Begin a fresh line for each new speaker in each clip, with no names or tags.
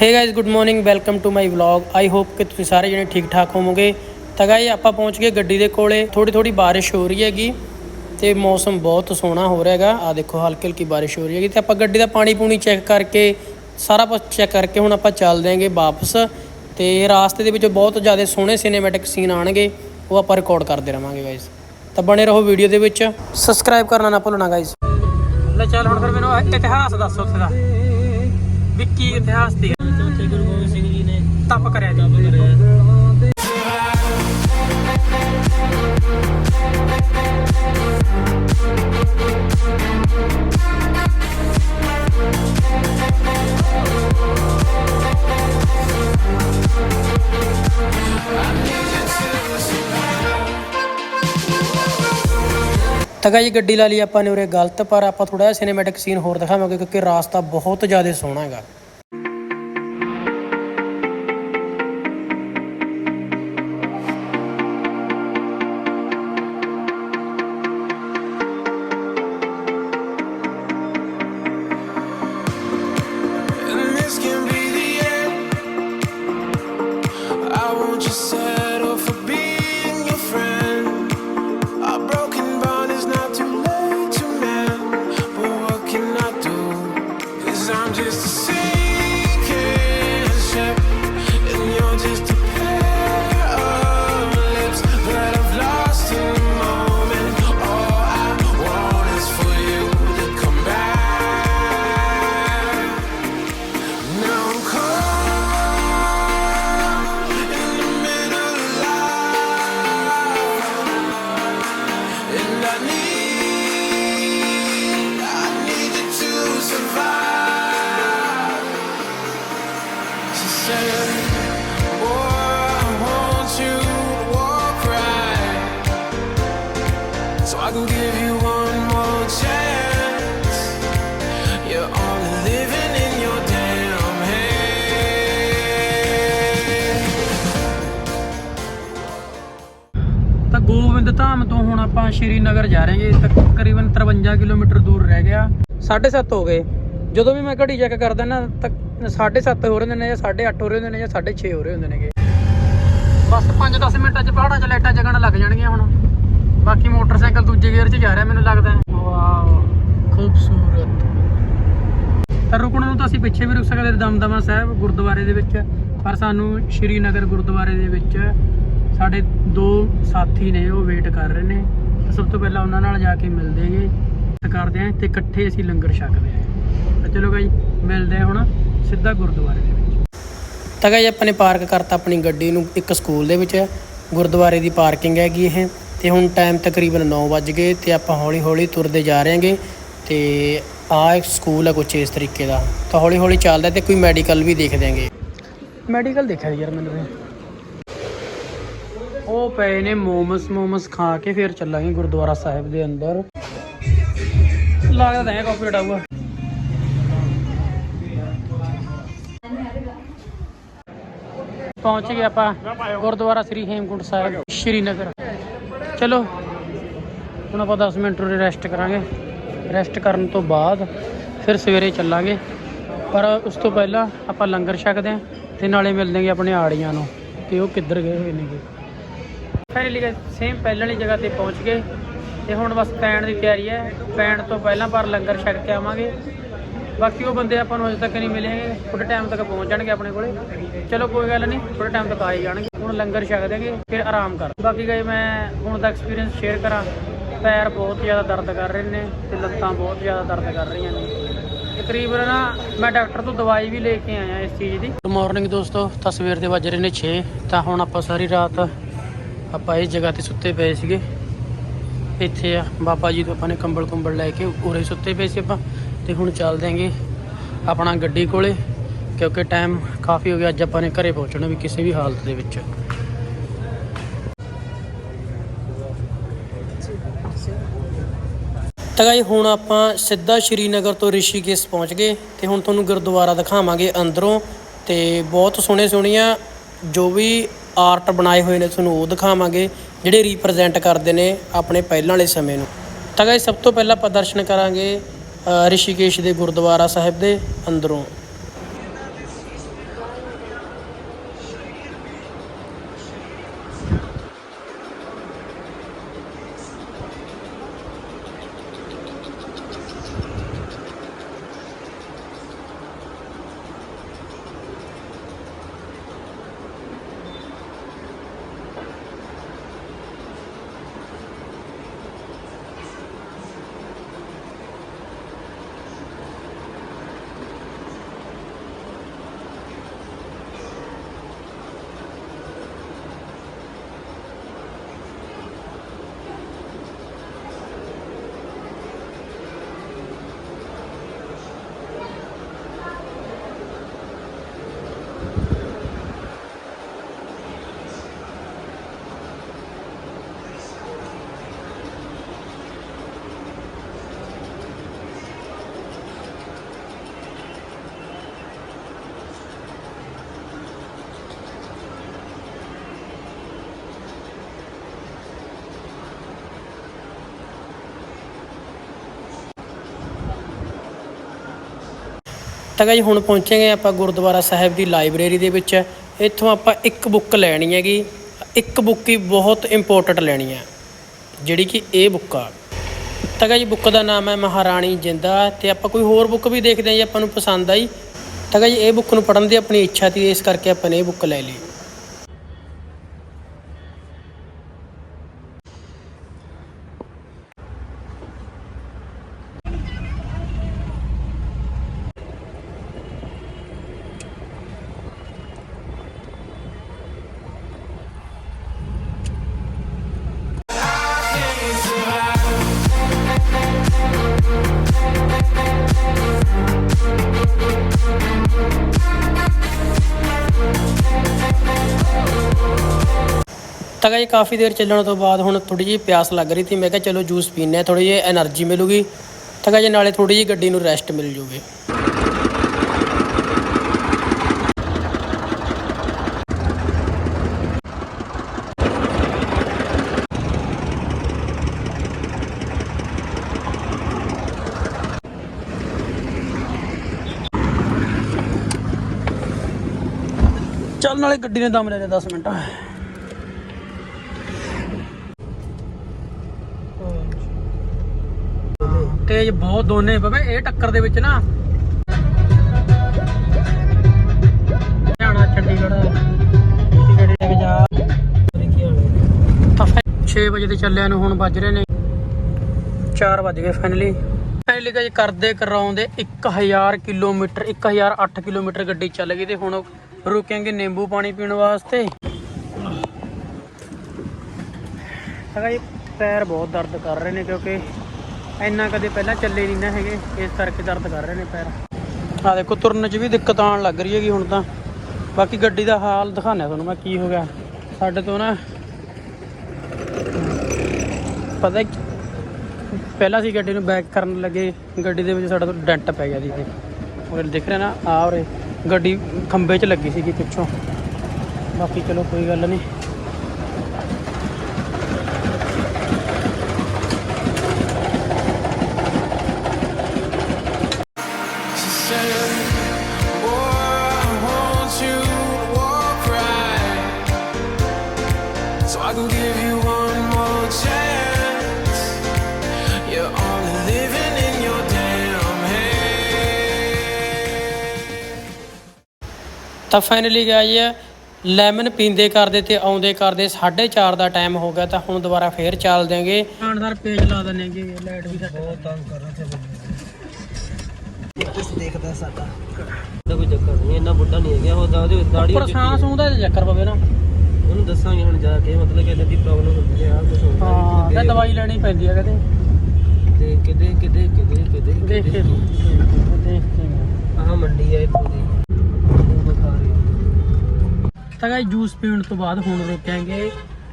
Hey guys good morning welcome to my vlog I hope ਕਿ ਤੁਸੀਂ ਸਾਰੇ ਜਣੇ ਠੀਕ ਠਾਕ ਹੋਵੋਗੇ। ਤਾਂ ਗਾਇਜ਼ ਆਪਾਂ ਪਹੁੰਚ ਗਏ ਗੱਡੀ ਦੇ ਕੋਲੇ। ਥੋੜੀ ਥੋੜੀ ਬਾਰਿਸ਼ ਹੋ ਰਹੀ ਹੈਗੀ ਤੇ ਮੌਸਮ ਬਹੁਤ ਸੋਹਣਾ ਹੋ ਰਿਹਾ ਹੈਗਾ। ਆ ਦੇਖੋ ਹਲਕੀ ਹਲਕੀ ਬਾਰਿਸ਼ ਹੋ ਰਹੀ ਹੈਗੀ ਤੇ ਆਪਾਂ ਗੱਡੀ ਦਾ ਪਾਣੀ ਪੂਣੀ ਚੈੱਕ ਕਰਕੇ, ਸਾਰਾ ਕੁਝ ਚੈੱਕ ਕਰਕੇ ਹੁਣ ਆਪਾਂ ਚੱਲ ਆਂਗੇ ਵਾਪਸ। ਤੇ ਰਾਸਤੇ ਦੇ ਵਿੱਚ ਬਹੁਤ ਜ਼ਿਆਦਾ ਸੋਹਣੇ ਸਿਨੇਮੈਟਿਕ ਸੀਨ ਆਣਗੇ ਉਹ ਆਪਾਂ ਰਿਕਾਰਡ ਕਰਦੇ ਰਵਾਂਗੇ ਗਾਇਜ਼ ਤਾਂ ਬਣੇ ਰਹੋ ਵੀਡੀਓ ਦੇ ਵਿੱਚ। ਸਬਸਕ੍ਰਾਈਬ ਕਰਨਾ ਨਾ ਭੁੱਲਣਾ ਗਾਇਜ਼ ਲੈ ਚੱਲ ਹੁਣ ਫਿਰ ਮੈਨੂੰ ਇਤਿਹਾਸ ਦੱਸ ਉੱਥੇ ਦਾ। ਵੀ ਕੀ ਇਤਿਹਾਸ ਦੀ।
ਚੌਥੇ ਗੁਰੂ ਗੋਬਿੰਦ ਸਿੰਘ ਜੀ ਨੇ
ਤਪ ਕਰਿਆ ਜੀ।
ਤਪ ਕਰਿਆ।
ਤਾਂ ਗਾਇਜ਼ ਗੱਡੀ ਲਾ ਲਈ ਆਪਾਂ ਨੇ ਉਰੇ ਗਲਤ, ਪਰ ਆਪਾਂ ਥੋੜਾ ਜਿਹਾ ਸਿਨੇਮੈਟਿਕ ਸੀਨ ਹੋਰ ਦਿਖਾਵਾਂਗੇ ਕਿਉਂਕਿ ਰਾਸਤਾ ਬਹੁਤ ਜ਼ਿਆਦਾ ਸੋਹਣਾ ਹੈਗਾ। ਧਾਮ ਤੋਂ ਹੁਣ ਆਪਾਂ ਸ਼੍ਰੀਨਗਰ ਜਾ ਰਹੇ ਹਾਂ ਤਕਰੀਬਨ 53 ਕਿਲੋਮੀਟਰ ਦੂਰ ਰਹਿ ਗਿਆ। 7:30 ਹੋ ਗਏ। ਜਦੋਂ ਵੀ ਮੈਂ ਘੜੀ ਚੈੱਕ ਕਰਦਾ ਨਾ ਤਾਂ 7:30 ਹੋ ਰਹੇ ਹੁੰਦੇ ਨੇ ਜਾਂ 8:30 ਹੋ ਰਹੇ ਹੁੰਦੇ ਨੇ ਜਾਂ 6:30 ਹੋ ਰਹੇ ਹੁੰਦੇ ਨੇਗੇ। ਬਸ 5-10 ਮਿੰਟਾਂ 'ਚ ਪਹਾੜਾਂ 'ਚ ਲਾਈਟਾਂ ਜਗਣ ਲੱਗ ਜਾਣਗੀਆਂ ਹੁਣ। ਬਾਕੀ ਮੋਟਰਸਾਈਕਲ ਦੂਜੇ ਗੇਅਰ 'ਚ ਜਾ ਰਿਹਾ ਮੈਨੂੰ ਲੱਗਦਾ। ਵਾਓ ਖੂਬਸੂਰਤ। ਤਾਂ ਰੁਕਣ ਨੂੰ ਤਾਂ ਅਸੀਂ ਪਿੱਛੇ ਵੀ ਰੁਕ ਸਕਦੇ ਦਮਦਮਾ ਸਾਹਿਬ ਗੁਰਦੁਆਰੇ ਦੇ ਵਿੱਚ। ਪਰ ਸਾਨੂੰ ਸ਼੍ਰੀਨਗਰ ਗੁਰਦੁਆਰੇ ਦੇ ਵਿੱਚ ਸਾਡੇ ਦੋ ਸਾਥੀ ਨੇ, ਉਹ ਵੇਟ ਕਰ ਰਹੇ ਨੇ। ਤਾਂ ਸਭ ਤੋਂ ਪਹਿਲਾਂ ਉਹਨਾਂ ਨਾਲ ਜਾ ਕੇ ਮਿਲਦੇ ਹੈਗੇ। ਕਰਦੇ ਆਂ ਤੇ ਇਕੱਠੇ ਅਸੀਂ ਲੰਗਰ ਛਕਦੇ ਆਂ ਤਾਂ ਚਲੋ ਗਾਈ ਮਿਲਦੇ ਆਂ ਹੁਣ ਸਿੱਧਾ ਗੁਰਦੁਆਰੇ ਦੇ ਵਿੱਚ। ਤਾਂ ਗਾਈ ਆਪਾਂ ਨੇ ਪਾਰਕ ਕਰਤਾ ਆਪਣੀ ਗੱਡੀ ਨੂੰ, ਇੱਕ ਸਕੂਲ ਦੇ ਵਿੱਚ। ਗੁਰਦੁਆਰੇ ਦੀ ਪਾਰਕਿੰਗ ਹੈਗੀ ਇਹ। ਤੇ ਹੁਣ ਟਾਈਮ ਤਕਰੀਬਨ 9 ਵੱਜ ਗਏ ਤੇ ਆਪਾਂ ਹੌਲੀ ਹੌਲੀ ਤੁਰਦੇ ਜਾ ਰਹੇ ਹਾਂਗੇ। ਤੇ ਆਹ ਇੱਕ ਸਕੂਲ ਹੈ ਕੁਛ ਇਸ ਤਰੀਕੇ ਦਾ। ਤਾਂ ਹੌਲੀ ਹੌਲੀ ਚੱਲਦਾ ਤੇ ਕੋਈ ਮੈਡੀਕਲ ਵੀ ਦੇਖ ਦਿਆਂਗੇ ਮੈਡੀਕਲ ਦੇਖਿਆ ਯਾਰ ਮੈਨੂੰ ਤੇ ਉਹ ਪਏ ਨੇ ਮੋਮਸ ਮੋਮਸ ਖਾ ਕੇ ਫਿਰ ਚੱਲਾਂਗੇ ਗੁਰਦੁਆਰਾ ਸਾਹਿਬ ਦੇ ਅੰਦਰ। ਲੱਗਦਾ ਤਾਂ ਹੈ ਕਾਪੀ ਆਊਗਾ ਪਹੁੰਚ ਗਏ ਆਪਾਂ ਗੁਰਦੁਆਰਾ ਸ੍ਰੀ ਹੇਮਕੁੰਟ ਸਾਹਿਬ, ਸ਼੍ਰੀਨਗਰ। ਚਲੋ, ਹੁਣ ਆਪਾਂ 10 ਮਿੰਟ ਉਰੇ ਰੈਸਟ ਕਰਾਂਗੇ। ਰੈਸਟ ਕਰਨ ਤੋਂ ਬਾਅਦ ਫਿਰ ਸਵੇਰੇ ਚੱਲਾਂਗੇ। ਪਰ ਉਸ ਤੋਂ ਪਹਿਲਾਂ ਆਪਾਂ ਲੰਗਰ ਛਕਦੇ ਆਂ ਤੇ ਨਾਲੇ ਮਿਲਦੇ ਆਂ ਆਪਣੇ ਆੜੀਆਂ ਨੂੰ ਕਿ ਉਹ ਕਿੱਧਰ ਗਏ ਹੋਏ ਨੇਗੇ। ਫਾਈਨਲੀ ਸੇਮ ਪਹਿਲਾਂ ਵਾਲੀ ਜਗ੍ਹਾ ਤੇ ਪਹੁੰਚ ਗਏ ਤੇ ਹੁਣ ਬਸ ਪੈਣ ਦੀ ਤਿਆਰੀ ਹੈ। ਪੈਣ ਤੋਂ ਪਹਿਲਾਂ ਪਰ ਲੰਗਰ ਛਕ ਕੇ ਆਵਾਂਗੇ। ਬਾਕੀ ਉਹ ਬੰਦੇ ਆਪਾਂ ਨੂੰ ਅਜੇ ਤੱਕ ਨਹੀਂ ਮਿਲੇਗੇ ਥੋੜੇ ਟਾਈਮ ਤੱਕ ਪਹੁੰਚ ਜਾਣਗੇ ਆਪਣੇ ਕੋਲੇ। ਚਲੋ ਕੋਈ ਗੱਲ ਨਹੀਂ ਥੋੜੇ ਟਾਈਮ ਤੱਕ ਆ ਹੀ ਜਾਣਗੇ। ਹੁਣ ਲੰਗਰ ਛਕ ਦੇਗੇ, ਫਿਰ ਆਰਾਮ ਕਰ। ਬਾਕੀ ਗਏ ਮੈਂ ਹੁਣ ਦਾ ਐਕਸਪੀਰੀਅੰਸ ਸ਼ੇਅਰ ਕਰਾਂ। ਪੈਰ ਬਹੁਤ ਜ਼ਿਆਦਾ ਦਰਦ ਕਰ ਰਹੇ ਨੇ ਤੇ ਲੱਤਾਂ ਬਹੁਤ ਜ਼ਿਆਦਾ ਦਰਦ ਕਰ ਰਹੀਆਂ ਨੇ। ਤਕਰੀਬਨ ਨਾ ਮੈਂ ਡਾਕਟਰ ਤੋਂ ਦਵਾਈ ਵੀ ਲੈ ਕੇ ਆਇਆ ਇਸ ਚੀਜ਼ ਦੀ। ਗੁੱਡ ਮਾਰਨਿੰਗ ਦੋਸਤੋ, ਤਾਂ ਸਵੇਰ ਦੇ ਵੱਜ ਰਹੇ ਨੇ 6 ਤਾਂ ਹੁਣ ਆਪਾਂ ਸਾਰੀ ਰਾਤ ਆਪਾਂ ਇਸ ਜਗ੍ਹਾ ਤੇ ਸੁੱਤੇ ਪਏ ਸੀਗੇ। ਇੱਥੇ ਆ, ਬਾਬਾ ਜੀ ਤੋਂ ਆਪਾਂ ਨੇ ਕੰਬਲ ਕੁੰਬਲ ਲੈ ਕੇ ਉਰੇ ਸੁੱਤੇ ਪਏ ਸੀ ਆਪਾਂ। ਤੇ ਹੁਣ ਚੱਲ ਦਿਆਂਗੇ ਆਪਣਾ ਗੱਡੀ ਕੋਲੇ, ਕਿਉਂਕਿ ਟਾਈਮ ਕਾਫੀ ਹੋ ਗਿਆ, ਅੱਜ ਆਪਾਂ ਨੇ ਘਰੇ ਪਹੁੰਚਣਾ ਵੀ ਕਿਸੇ ਵੀ ਹਾਲਤ ਦੇ ਵਿੱਚ। ਤਾਂ ਗਾਈ ਹੁਣ ਆਪਾਂ ਸਿੱਧਾ ਸ਼੍ਰੀਨਗਰ ਤੋਂ ਰਿਸ਼ੀਕੇਸ਼ ਪਹੁੰਚ ਗਏ ਤੇ ਹੁਣ ਤੁਹਾਨੂੰ ਗੁਰਦੁਆਰਾ ਦਿਖਾਵਾਂਗੇ ਅੰਦਰੋਂ। ਤੇ ਬਹੁਤ ਸੋਹਣੇ ਸੋਹਣੀਆਂ ਜੋ ਵੀ ਆਰਟ ਬਣਾਏ ਹੋਏ ਨੇ, ਤੁਹਾਨੂੰ ਉਹ ਦਿਖਾਵਾਂਗੇ, ਜਿਹੜੇ ਰਿਪਰੈਜ਼ੈਂਟ ਕਰਦੇ ਨੇ ਆਪਣੇ ਪਹਿਲਾਂ ਵਾਲੇ ਸਮੇਂ ਨੂੰ। ਤਾਂ ਗਾਈ ਸਭ ਤੋਂ ਪਹਿਲਾਂ ਆਪਾਂ ਦਰਸ਼ਨ ਕਰਾਂਗੇ ਰਿਸ਼ੀਕੇਸ਼ ਦੇ ਗੁਰਦੁਆਰਾ ਸਾਹਿਬ ਦੇ ਅੰਦਰੋਂ। ਤਾਂ ਜੀ ਹੁਣ ਪਹੁੰਚਾਂਗੇ ਆਪਾਂ ਗੁਰਦੁਆਰਾ ਸਾਹਿਬ ਦੀ ਲਾਇਬ੍ਰੇਰੀ ਦੇ ਵਿੱਚ। ਇੱਥੋਂ ਆਪਾਂ ਇੱਕ ਬੁੱਕ ਲੈਣੀ ਹੈਗੀ। ਇੱਕ ਬੁੱਕ ਹੀ ਬਹੁਤ ਇੰਪੋਰਟੈਂਟ ਲੈਣੀ ਹੈ, ਜਿਹੜੀ ਕਿ ਇਹ ਬੁੱਕ ਆ। ਤਾਂ ਜੀ ਬੁੱਕ ਦਾ ਨਾਮ ਹੈ ਮਹਾਰਾਣੀ ਜਿੰਦਾ ਤੇ ਆਪਾਂ ਕੋਈ ਹੋਰ ਬੁੱਕ ਵੀ ਦੇਖਦੇ ਹਾਂ ਜੀ, ਆਪਾਂ ਨੂੰ ਪਸੰਦ ਆਈ। ਤਾਂ ਜੀ ਇਹ ਬੁੱਕ ਨੂੰ ਪੜ੍ਹਨ ਦੀ ਆਪਣੀ ਇੱਛਾ ਸੀ, ਇਸ ਕਰਕੇ ਆਪਾਂ ਨੇ ਇਹ ਬੁੱਕ ਲੈ ਲਈ। ਤਾਂ ਗਾਇਸ ਕਾਫੀ ਦੇਰ ਚੱਲਣ ਤੋਂ ਬਾਅਦ ਹੁਣ ਥੋੜੀ ਜਿਹੀ ਪਿਆਸ ਲੱਗ ਰਹੀ ਸੀ। ਮੈਂ ਕਿਹਾ ਚਲੋ ਜੂਸ ਪੀਨੇ ਥੋੜੀ ਜਿਹੀ એનર્ਜੀ ਮਿਲੂਗੀ। ਤਾਂ ਗਾਇਸ ਨਾਲੇ ਥੋੜੀ ਜਿਹੀ ਗੱਡੀ ਨੂੰ ਰੈਸਟ ਮਿਲ ਜੂਗੀ। ਚੱਲ ਨਾਲੇ ਗੱਡੀ ਨੇ ਦਮ ਲੈ ਲਿਆ 10 ਮਿੰਟਾਂ। ਤੇਜ ਬਹੁਤ ਦੋਨੇ ਪਵੇ ਇਹ ਟੱਕਰ ਦੇ ਵਿੱਚ ਨਾ। ਹਰਿਆਣਾ, ਚੰਡੀਗੜ੍ਹ ਚੰਡੀਗੜ੍ਹ ਦੇ ਵਿੱਚ 6 ਵਜੇ ਦੇ ਚੱਲਿਆ ਨੂੰ ਹੁਣ ਵੱਜ ਰਹੇ ਨੇ। 4 ਵੱਜ ਗਏ ਫਾਈਨਲੀ ਫਾਈਨਲੀ ਜੀ ਕਰਦੇ ਕਰਾਉਂਦੇ 1000 ਕਿਲੋਮੀਟਰ 1008 ਕਿਲੋਮੀਟਰ ਗੱਡੀ ਚੱਲ ਗਈ ਤੇ ਹੁਣ ਰੁਕਾਂਗੇ ਨਿੰਬੂ ਪਾਣੀ ਪੀਣ ਵਾਸਤੇ। ਹੈਗਾ ਜੀ, ਪੈਰ ਬਹੁਤ ਦਰਦ ਕਰ ਰਹੇ ਨੇ ਕਿਉਂਕਿ ਇੰਨਾ ਕਦੇ ਪਹਿਲਾਂ ਚੱਲੇ ਨਹੀਂ ਨਾ ਹੈਗੇ, ਇਸ ਕਰਕੇ ਦਰਦ ਕਰ ਰਹੇ ਨੇ ਪੈਰ। ਆ ਦੇਖੋ, ਤੁਰਨ 'ਚ ਵੀ ਦਿੱਕਤ ਆਉਣ ਲੱਗ ਰਹੀ ਹੈਗੀ ਹੁਣ ਤਾਂ। ਬਾਕੀ ਗੱਡੀ ਦਾ ਹਾਲ ਦਿਖਾਣਾ ਤੁਹਾਨੂੰ ਮੈਂ ਕੀ ਹੋ ਗਿਆ। ਸਾਡੇ ਤੋਂ ਨਾ, ਪਤਾ ਪਹਿਲਾਂ ਸੀ ਗੱਡੀ ਨੂੰ ਬੈਕ ਕਰਨ ਲੱਗੇ, ਗੱਡੀ ਦੇ ਵਿੱਚ ਸਾਡਾ ਤੋਂ ਡੈਂਟ ਪੈ ਗਿਆ ਸੀ ਇਹ ਉਹ ਦਿਖ ਰਿਹਾ ਨਾ ਆ ਉਰੇ ਗੱਡੀ ਖੰਬੇ 'ਚ ਲੱਗੀ ਸੀਗੀ ਪਿੱਛੋਂ। ਬਾਕੀ ਚਲੋ ਕੋਈ ਗੱਲ ਨਹੀਂ ਤਾਂ ਫਾਈਨਲੀ ਗਿਆ ਜੀ ਲੈਮਨ ਪੀਂਦੇ ਕਰਦੇ ਤੇ ਆਉਂਦੇ ਕਰਦੇ 4:30 ਦਾ ਟਾਈਮ ਹੋ ਗਿਆ ਤਾਂ ਹੁਣ ਦੁਬਾਰਾ ਫੇਰ ਚੱਲ ਦੇਂਗੇ ਆਣਦਾਰ ਪੇਜ ਲਾ ਦਨੇ ਕਿ ਲਾਈਟ ਵੀ ਬਹੁਤ ਤੰਗ ਕਰ ਰਿਹਾ
ਦਾ ਕੋਈ ਚੱਕਰ ਨਹੀਂ ਇੰਨਾ ਬੁੱਢਾ ਨਹੀਂ ਹੈਗਾ ਉਹਦਾ ਉਹਦੀ ਦਾੜੀ
ਉੱਪਰ ਸਾਹ ਸੂਹ ਦਾ ਚੱਕਰ ਪਵੇ ਨਾ।
ਉਹਨੂੰ ਦੱਸਾਂਗੇ ਹੁਣ ਜਾ ਕੇ ਮਤਲਬ ਕਿ ਇਦਾਂ ਦੀ ਪ੍ਰੋਬਲਮ ਹੁੰਦੀ ਹੈ ਆ ਕੁਝ ਹੁੰਦਾ
ਹਾਂ ਤੇ ਦਵਾਈ ਲੈਣੀ ਪੈਂਦੀ ਹੈ ਕਦੇ
ਤੇ ਕਿਤੇ ਕਿਤੇ ਕਿਤੇ ਕਿਤੇ
ਦੇਖ ਕੇ ਦੇਖ ਕੇ।
ਆਹ ਮੰਡੀ ਹੈ ਇੱਥੋਂ ਦੀ। ਉਹ ਦਿਖਾ ਰਹੀ ਹੈ।
ਤਾਂ ਗਾਈ ਜੂਸ ਪੀਣ ਤੋਂ ਬਾਅਦ ਹੁਣ ਰੁਕਾਂਗੇ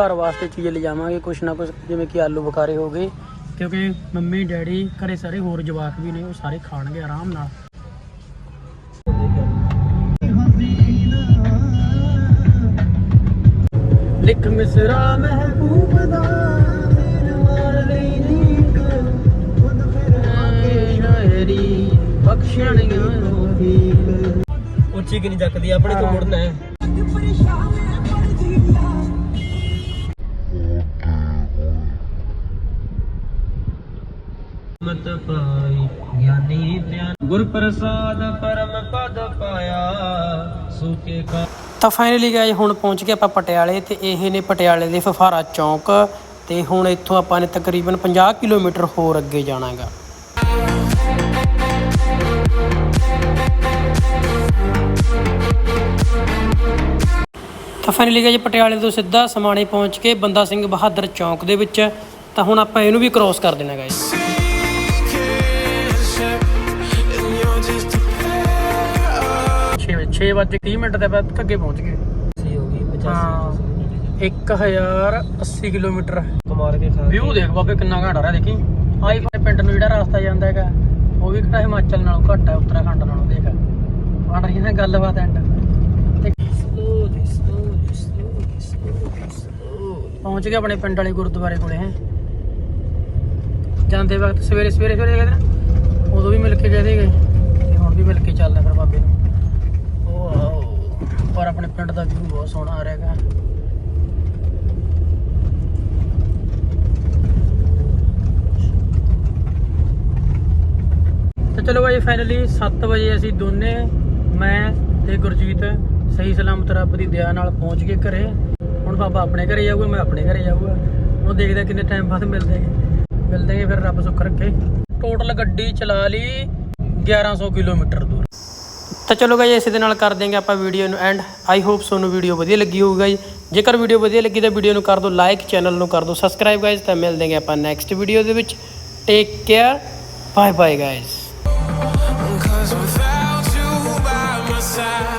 ਘਰ ਵਾਸਤੇ ਚੀਜ਼ ਲਿਜਾਵਾਂਗੇ ਕੁਛ ਨਾ ਕੁਛ ਜਿਵੇਂ ਕਿ ਆਲੂ ਬੁਖਾਰੇ ਹੋ ਗਏ। ਕਿਉਂਕਿ ਮੰਮੀ ਡੈਡੀ ਘਰੇ ਸਾਰੇ ਹੋਰ ਜਵਾਕ ਵੀ ਨੇ ਉਹ ਸਾਰੇ ਖਾਣਗੇ ਆਰਾਮ ਨਾਲ। ਲਿਖ ਮਿਸਰਾ ਮਹਿਬੂਬ ਦਾ ਮੇਰੇ ਮਾਰ ਲਈ ਨੀਕ ਖੁਦ ਫਿਰ ਆਕੇ ਸ਼ਾਇਰੀ ਬਖਸ਼ਣੀਆਂ ਰੋਹੀ
ਉੱਚੀ ਕਿ ਨਹੀਂ ਚੱਕਦੀ ਆਪਣੇ ਤੋਂ ਮੁੜਨਾ ਹੈ। ਪ੍ਰਸਾਦ ਪਰਮ ਪਦ ਪਾਇਆ ਸੁਕੇ ਕਾ
ਤਾਂ ਫਾਈਨਲੀ ਗਾਇਸ ਹੁਣ ਪਹੁੰਚ ਗਏ ਆਪਾਂ ਪਟਿਆਲੇ ਤੇ ਇਹ ਨੇ ਪਟਿਆਲੇ ਦੇ ਫਫਾਰਾ ਚੌਂਕ ਤੇ ਹੁਣ ਇੱਥੋਂ ਆਪਾਂ ਨੇ ਤਕਰੀਬਨ 50 ਕਿਲੋਮੀਟਰ ਹੋਰ ਅੱਗੇ ਜਾਣਾ ਹੈਗਾ ਤਾਂ ਫਾਈਨਲੀ ਗਾਇਸ ਪਟਿਆਲੇ ਤੋਂ ਸਿੱਧਾ ਸਮਾਣੇ ਪਹੁੰਚ ਕੇ ਬੰਦਾ ਸਿੰਘ ਬਹਾਦਰ ਚੌਂਕ ਦੇ ਵਿੱਚ, ਤਾਂ ਹੁਣ ਆਪਾਂ ਇਹਨੂੰ ਵੀ ਕ੍ਰੋਸ ਕਰ ਦੇਣਾ ਗਾਇਸ 6:30 ਮਿੰਟ ਦੇ ਬਾਅਦ ਅੱਗੇ ਪਹੁੰਚ ਗਏ।
ਸੀ ਹੋ ਗਈ। 85
1080 ਕਿਲੋਮੀਟਰ।
ਕਮਾਲ ਕੇ ਖਾ
ਵਿਊ ਦੇਖ ਬਾਬੇ ਕਿੰਨਾ ਘਾਟ ਰਿਹਾ ਦੇਖੀ। ਆਈ ਫਾਈ ਪਿੰਡ ਨੂੰ ਜਿਹੜਾ ਰਸਤਾ ਜਾਂਦਾ ਹੈਗਾ ਉਹ ਵੀ ਕਿਹੜਾ ਹਿਮਾਚਲ ਨਾਲੋਂ ਘੱਟ ਹੈ ਉੱਤਰਾਖੰਡ ਨਾਲੋਂ ਦੇਖ। ਬਣ ਰਹੀ ਹੈ ਗੱਲਬਾਤ ਐਂਡ ਪਹੁੰਚ ਗਏ ਆਪਣੇ ਪਿੰਡ ਵਾਲੇ ਗੁਰਦੁਆਰੇ ਕੋਲੇ ਹੈ। ਜਾਂਦੇ ਵਕਤ ਸਵੇਰੇ ਸਵੇਰੇ ਸਵੇਰੇ ਗਏ ਉਦੋਂ ਵੀ ਮਿਲ ਕੇ ਗਏ ਸੀਗੇ। ਤੇ ਹੁਣ ਵੀ ਮਿਲ ਕੇ ਚੱਲਦੇ ਫਿਰ ਬਾਬੇ ਨੂੰ। ਪਰ ਆਪਣੇ ਪਿੰਡ ਦਾ ਵਿਊ ਬਹੁਤ ਸੋਹਣਾ ਆ ਰਿਹਾ ਹੈਗਾ ਤੇ ਚਲੋ ਭਾਈ ਫਾਈਨਲੀ 7 ਵਜੇ ਅਸੀਂ ਦੋਨੇ, ਮੈਂ ਤੇ ਗੁਰਜੀਤ ਸਹੀ ਸਲਾਮਤ ਰੱਬ ਦੀ ਦਇਆ ਨਾਲ ਪਹੁੰਚ ਗਏ ਘਰੇ। ਹੁਣ ਬਾਬਾ ਆਪਣੇ ਘਰੇ ਜਾਊਗਾ, ਮੈਂ ਆਪਣੇ ਘਰੇ ਜਾਊਗਾ। ਹੁਣ ਦੇਖਦੇ ਕਿੰਨੇ ਟਾਈਮ ਬਾਅਦ ਮਿਲਦੇ ਹਾਂ ਮਿਲਦੇ ਹਾਂ ਫਿਰ ਰੱਬ ਸੁੱਖ ਰੱਖੇ। ਟੋਟਲ ਗੱਡੀ ਚਲਾ ਲਈ 1100 ਕਿਲੋਮੀਟਰ ਦੂਰ। ਤਾਂ ਚਲੋ ਗਾਈ ਇਸੇ ਦੇ ਨਾਲ ਕਰ ਦੇਂਗੇ ਆਪਾਂ ਵੀਡੀਓ ਨੂੰ ਐਂਡ ਆਈ ਹੋਪ ਤੁਹਾਨੂੰ ਵੀਡੀਓ ਵਧੀਆ ਲੱਗੀ ਹੋਊਗਾ ਜੀ ਜੇਕਰ ਵੀਡੀਓ ਵਧੀਆ ਲੱਗੀ ਤਾਂ ਵੀਡੀਓ ਨੂੰ ਕਰ ਦਿਓ ਲਾਈਕ ਚੈਨਲ ਨੂੰ ਕਰ ਦਿਓ ਸਬਸਕ੍ਰਾਈਬ ਗਾਇਜ਼ ਤਾਂ ਮਿਲ ਹਾਂ ਆਪਾਂ ਨੈਕਸਟ ਵੀਡੀਓ ਦੇ ਵਿੱਚ। Take care bye bye guys
side,